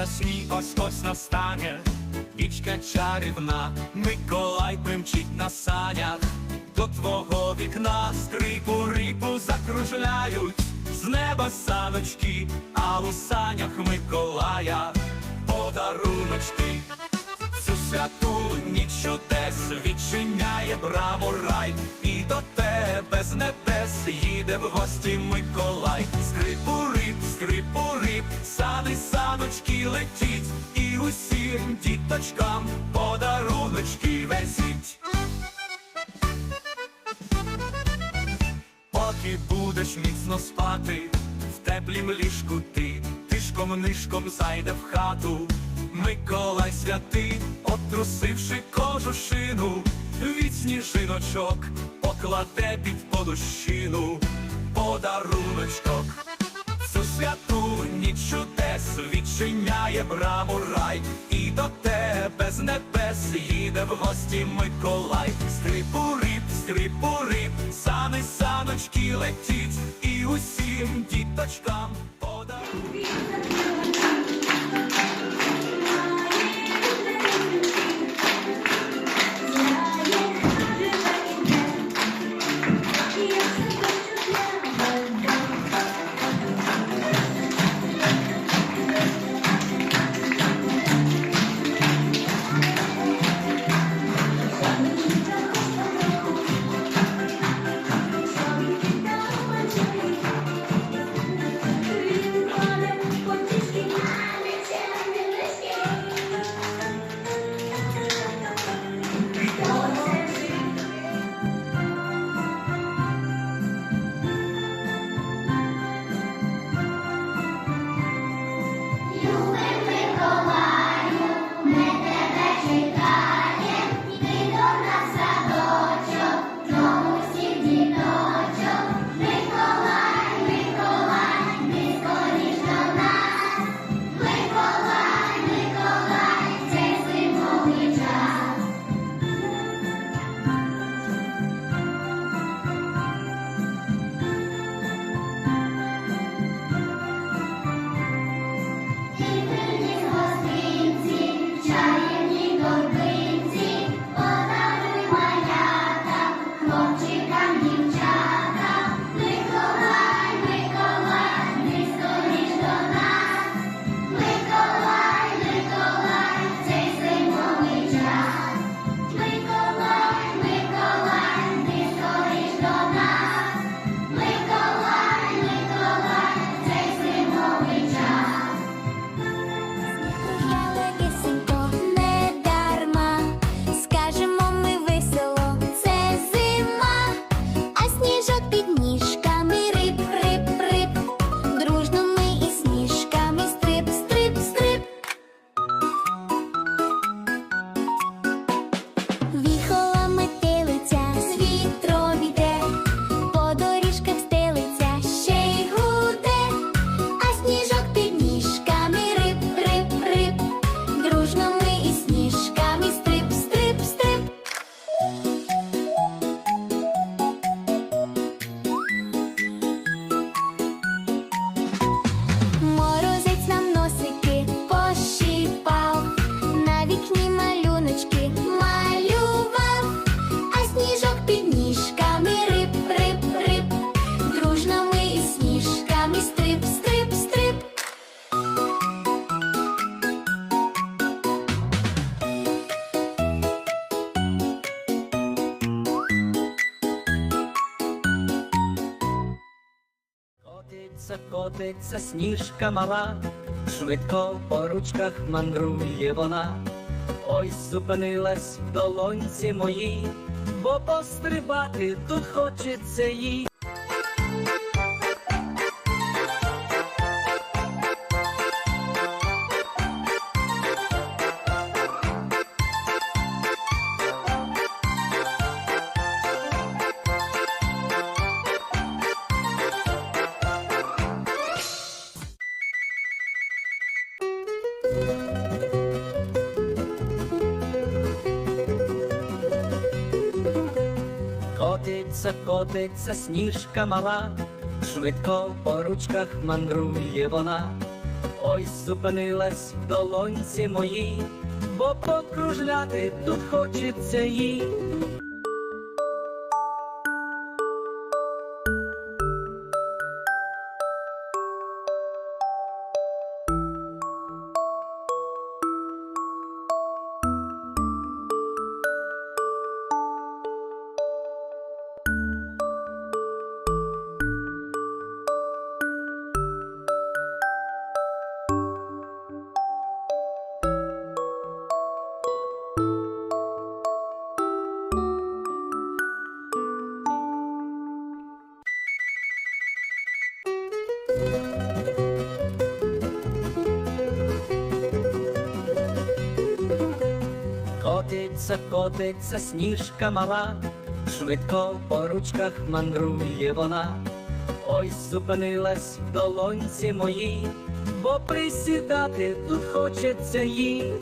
засні, ось ось настане, Вічка чарівна, Миколай примчить на санях, до твого вікна скрипу рипу закружляють, з неба саночки, а у санях Миколая подаруночки. Цю святу ніч чудес відчиняє браво рай, і до тебе з небес їде в гості Миколай. Скрипу сани саночки летіть, і усім діточкам подаруночки везіть. Поки будеш міцно спати, в теплім ліжку ти, тишком нишком зайде в хату. Миколай святий, отрусивши кожушину, від сніжиночок покладе під подущину подаруночок. Цю святу ніч чудес відчиняє браму рай, і до тебе з небес їде в гості Миколай. Скрипу риб, скрипу риб, сани саночки летіть, і усім діточкам подарунок. Котиться, сніжка мала, швидко по ручках мандрує вона. Ой, зупинилась в долонці моїй, бо пострибати тут хочеться їй. котиться, котиться сніжка мала, швидко по ручках мандрує вона, ой зупинилась в долонці моїй, бо покружляти тут хочеться їй. котиться, котиться сніжка мала, швидко по ручках мандрує вона, ой зупинилась в долонці моїй, бо присідати тут хочеться їй.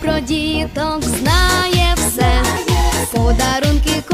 про діток знає все, подарунки.